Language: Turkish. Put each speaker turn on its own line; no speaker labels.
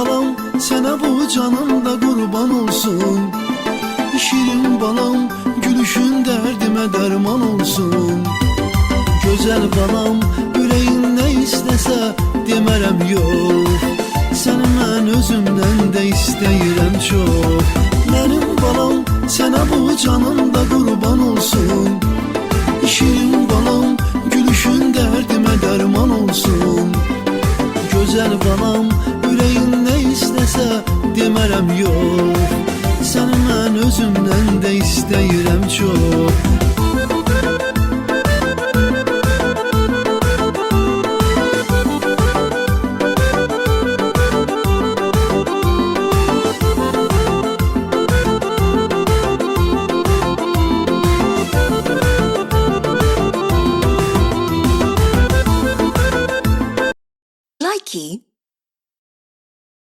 balam Sənə bu canımda qurban olsun. Şirin balam Gülüşün dərdimə dərman olsun. Gözəl balam Ürəyin nə istəsə demərəm yox Səni mən özümdən də istəyirəm çox Mənim balam Sənə bu canımda qurban olsun Gözəl balam Ürəyin nə istəsə demərəm yox Səni mən özümdən də istəyirəm çox
Likey